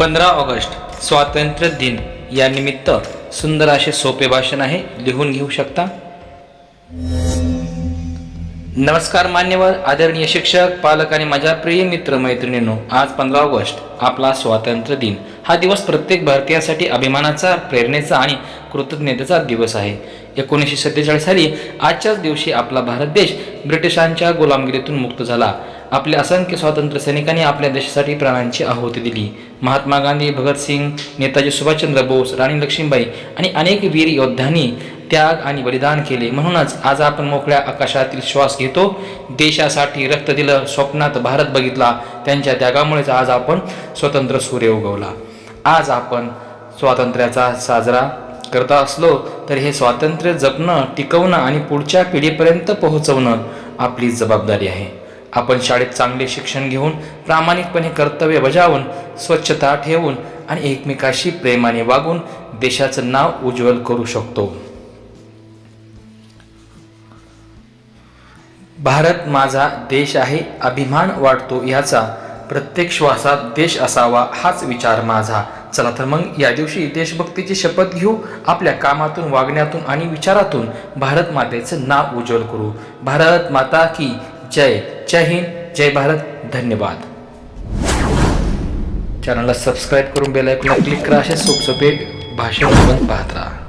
पंधरा ऑगस्ट स्वातंत्र्य दिन. यानिमित्त सुंदर असे सोपे भाषण आहे. लिहून घेऊ शकता? नमस्कार मान्यवर आदरणीय शिक्षक पालक आणि माझ्या प्रिय मित्र मैत्रिणींनो आज पंधरा ऑगस्ट आपला स्वातंत्र्य दिन. हा दिवस प्रत्येक भारतीयासाठी अभिमानाचा प्रेरणेचा आणि कृतज्ञतेचा दिवस आहे. एकोणीसशे सत्तेचाळीस साली आजच्याच दिवशी आपला भारत देश ब्रिटिशांच्या गुलामगिरीतून मुक्त झाला. आपल्या असंख्य स्वातंत्र्य सैनिकांनी आपल्या देशासाठी प्राणांची आहुती दिली. महात्मा गांधी भगतसिंग नेताजी सुभाषचंद्र बोस राणी लक्ष्मीबाई आणि अनेक वीर योद्ध्यांनी त्याग आणि बलिदान केले. म्हणूनच आज आपण मोकळ्या आकाशातील श्वास घेतो. देशासाठी रक्त दिलं स्वप्नात भारत बघितला. त्यांच्या त्यागामुळेच आज आपण स्वतंत्र सूर्य उगवला. आज आपण स्वातंत्र्याचा साजरा करता असलो तर हे स्वातंत्र्य जपणं टिकवणं आणि पुढच्या पिढीपर्यंत पोहोचवणं आपली जबाबदारी आहे. आपण शाळेत चांगले शिक्षण घेऊन प्रामाणिकपणे कर्तव्य बजावून स्वच्छता ठेवून आणि एकमेकाशी प्रेमाने वागून देशाचं नाव उज्ज्वल करू शकतो. भारत माझा देश आहे अभिमान वाटतो याचा प्रत्येक श्वासात देश असावा हाच विचार माझा. चला तर मग या दिवशी देशभक्तीची शपथ घेऊ आपल्या कामातून वागण्यातून आणि विचारातून भारत मातेचं नाव उज्ज्वल करू. भारत माता की जय. जय हिंद जय भारत धन्यवाद. चॅनलला सबस्क्राईब करून बेल आयकॉनला क्लिक करा असे सोपसोपे भाषण आपण पाहत राहा.